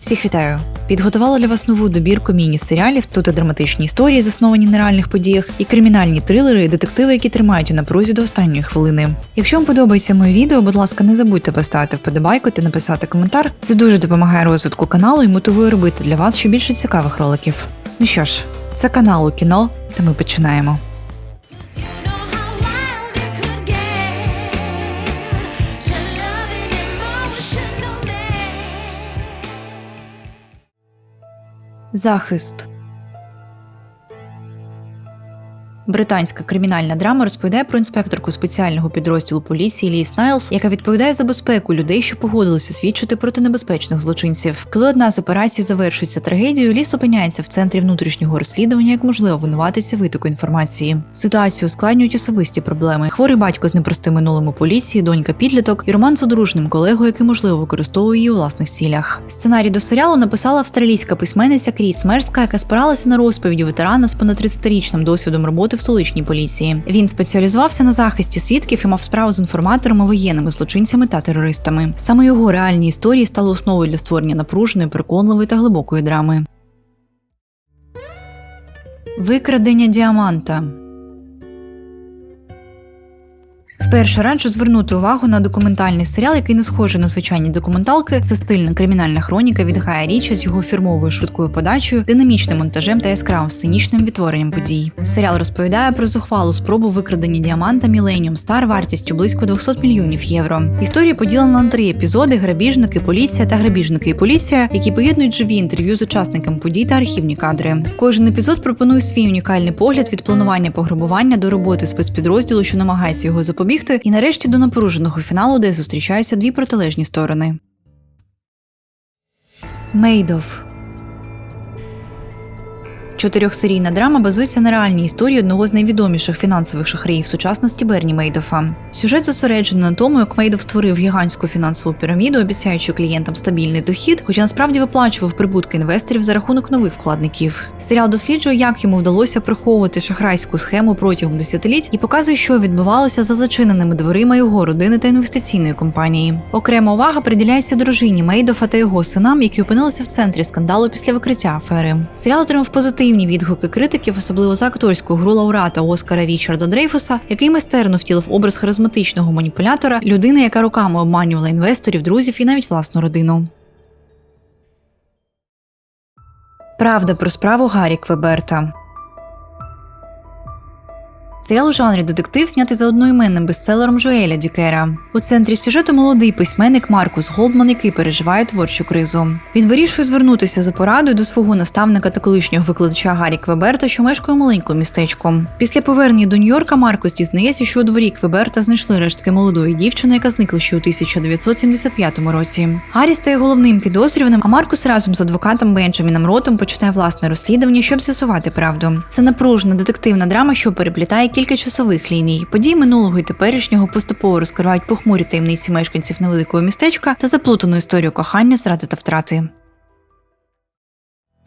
Всіх вітаю! Підготувала для вас нову добірку міні-серіалів. Тут і драматичні історії, засновані на реальних подіях, і кримінальні трилери, і детективи, які тримають у напрузі до останньої хвилини. Якщо вам подобається моє відео, будь ласка, не забудьте поставити вподобайку та написати коментар. Це дуже допомагає розвитку каналу і мотивує робити для вас ще більше цікавих роликів. Ну що ж, це канал у кіно, та ми починаємо. Захист. Британська кримінальна драма розповідає про інспекторку спеціального підрозділу поліції Лі Снайлз, яка відповідає за безпеку людей, що погодилися свідчити проти небезпечних злочинців. Коли одна з операцій завершується трагедією, ліс опиняється в центрі внутрішнього розслідування, як можливо винуватися витоку інформації. Ситуацію ускладнюють особисті проблеми. Хворий батько з непростим минулим у поліції, донька підліток і роман з одружним колегою, який можливо використовує її у власних цілях. Сценарій до серіалу написала австралійська письменниця Кріс Мерська, яка спиралася на розповіді ветерана з понад 30-річним досвідом роботи в столичній поліції. Він спеціалізувався на захисті свідків і мав справу з інформаторами, воєнними злочинцями та терористами. Саме його реальні історії стали основою для створення напруженої, переконливої та глибокої драми. Викрадення діаманта. Вперше раджу звернути увагу на документальний серіал, який не схожий на звичайні документалки. Це стильна кримінальна хроніка від Гая Річа з його фірмовою швидкою подачею, динамічним монтажем та яскравим сценічним відтворенням подій. Серіал розповідає про зухвалу спробу викрадення діаманта Millennium Star вартістю близько 200 мільйонів євро. Історія поділена на три епізоди: грабіжники, поліція та грабіжники і поліція, які поєднують живі інтерв'ю з учасниками подій та архівні кадри. Кожен епізод пропонує свій унікальний погляд від планування пограбування до роботи спецпідрозділу, що намагається його запобігти, і нарешті до напруженого фіналу, де зустрічаються дві протилежні сторони. Мейдов Чотирьохсерійна драма базується на реальній історії одного з найвідоміших фінансових шахраїв сучасності Берні Мейдофа. Сюжет зосереджений на тому, як Мейдов створив гігантську фінансову піраміду, обіцяючи клієнтам стабільний дохід, хоча насправді виплачував прибутки інвесторів за рахунок нових вкладників. Серіал досліджує, як йому вдалося приховувати шахрайську схему протягом десятиліть і показує, що відбувалося за зачиненими дверима його родини та інвестиційної компанії. Окрема увага приділяється дружині Мейдофа та його синам, які опинилися в центрі скандалу після викриття афери. Серіал отримав позитивні відгуки критиків, особливо за акторську гру лауреата Оскара Річарда Дрейфуса, який майстерно втілив образ харизматичного маніпулятора, людини, яка роками обманювала інвесторів, друзів і навіть власну родину. Правда про справу Гаррі Квеберта. Серіал у жанрі детектив знятий за одноіменним бестселером Жоеля Дікера. У центрі сюжету молодий письменник Маркус Голдман, який переживає творчу кризу. Він вирішує звернутися за порадою до свого наставника та колишнього викладача Гаррі Квеберта, що мешкає у маленькому містечку. Після повернення до Нью-Йорка Маркус дізнається, що у дворі Квеберта знайшли рештки молодої дівчини, яка зникла ще у 1975 році. Гаррі стає головним підозрюваним, а Маркус разом з адвокатом Бенджаміном Ротом починає власне розслідування, щоб з'ясувати правду. Це напружена детективна драма, що переплітає кілька часових ліній. Події минулого і теперішнього поступово розкривають похмурі таємниці мешканців невеликого містечка та заплутану історію кохання, зради та втрати.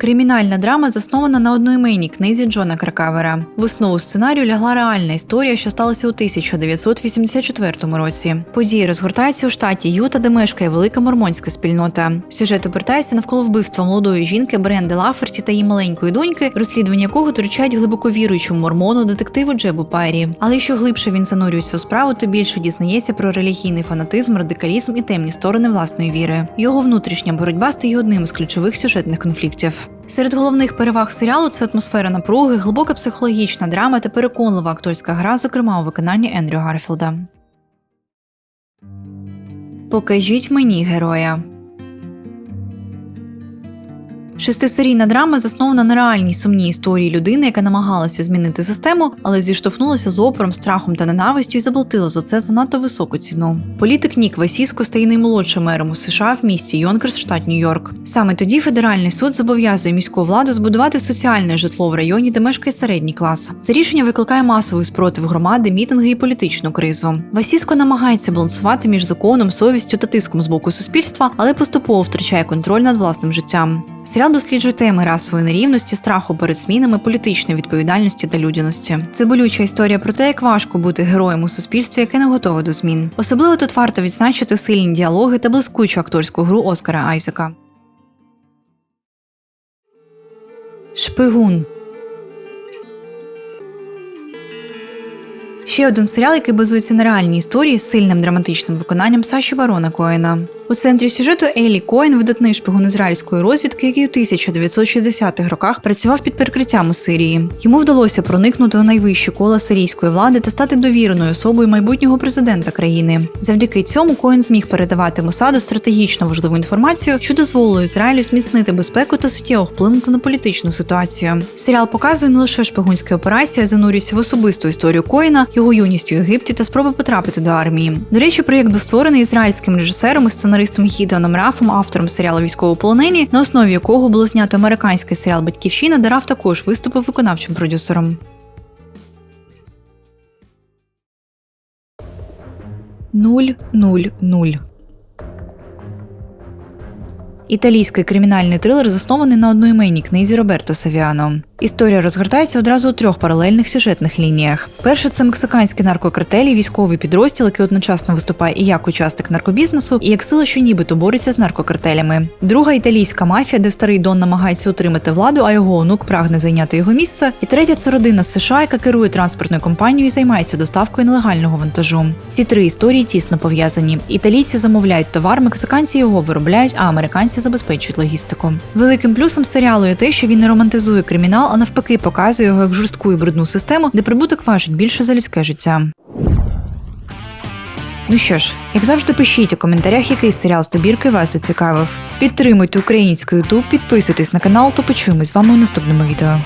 Кримінальна драма заснована на одноіменній книзі Джона Кракавера. В основу сценарію лягла реальна історія, що сталася у 1984 році. Події розгортаються у штаті Юта, де мешкає велика мормонська спільнота. Сюжет обертається навколо вбивства молодої жінки Бренди Лаферті та її маленької доньки, розслідування якого доручають глибоко віруючому мормону детективу Джебу Пайрі. Але що глибше він занурюється у справу, то більше дізнається про релігійний фанатизм, радикалізм і темні сторони власної віри. Його внутрішня боротьба стає одним з ключових сюжетних конфліктів. Серед головних переваг серіалу це атмосфера напруги, глибока психологічна драма та переконлива акторська гра, зокрема у виконанні Ендрю Гарфілда. Покажіть мені героя. Шестисерійна драма заснована на реальній сумній історії людини, яка намагалася змінити систему, але зіштовхнулася з опором, страхом та ненавистю і заплатила за це занадто високу ціну. Політик Нік Васіско стає наймолодшим мером у США в місті Йонкерс, штат Нью-Йорк. Саме тоді федеральний суд зобов'язує міську владу збудувати соціальне житло в районі, де мешкає середній клас. Це рішення викликає масовий спротив громади, мітинги і політичну кризу. Васіско намагається балансувати між законом, совістю та тиском з боку суспільства, але поступово втрачає контроль над власним життям. Серіал досліджує теми расової нерівності, страху перед змінами, політичної відповідальності та людяності. Це болюча історія про те, як важко бути героєм у суспільстві, яке не готове до змін. Особливо тут варто відзначити сильні діалоги та блискучу акторську гру Оскара Айзека. Шпигун Ще один серіал, який базується на реальній історії з сильним драматичним виконанням Саші Барона Коена. У центрі сюжету Елі Коен, видатний шпигун ізраїльської розвідки, який у 1960-х роках працював під прикриттям у Сирії. Йому вдалося проникнути у найвищі кола сирійської влади та стати довіреною особою майбутнього президента країни. Завдяки цьому Коен зміг передавати Мосаду стратегічно важливу інформацію, що дозволило Ізраїлю зміцнити безпеку та суттєво вплинути на політичну ситуацію. Серіал показує не лише шпигунські операції, а занурюється в особисту історію Коїна, його юність у Єгипті та спроби потрапити до армії. До речі, проєкт був створений ізраїльським режисером і сценаристом Гідеоном Рафом, автором серіалу Військовополонені, на основі якого було знято американський серіал Батьківщина, де Раф також виступив виконавчим продюсером. Нуль нуль нуль. Італійський кримінальний трилер заснований на одноіменній книзі Роберто Савіано. Історія розгортається одразу у трьох паралельних сюжетних лініях. Перше це мексиканські наркокартелі, військовий підрозділ, який одночасно виступає і як учасник наркобізнесу, і як сила, що нібито бореться з наркокартелями. Друга італійська мафія, де старий Дон намагається утримати владу, а його онук прагне зайняти його місце. І третя це родина з США, яка керує транспортною компанією і займається доставкою нелегального вантажу. Ці три історії тісно пов'язані. Італійці замовляють товар, мексиканці його виробляють, а американці забезпечують логістику. Великим плюсом серіалу є те, що він не романтизує кримінал, а навпаки показує його як жорстку і брудну систему, де прибуток важить більше за людське життя. Ну що ж, як завжди, пишіть у коментарях, який серіал з добірки вас зацікавив. Підтримуйте український ютуб, підписуйтесь на канал, то почуємось з вами у наступному відео.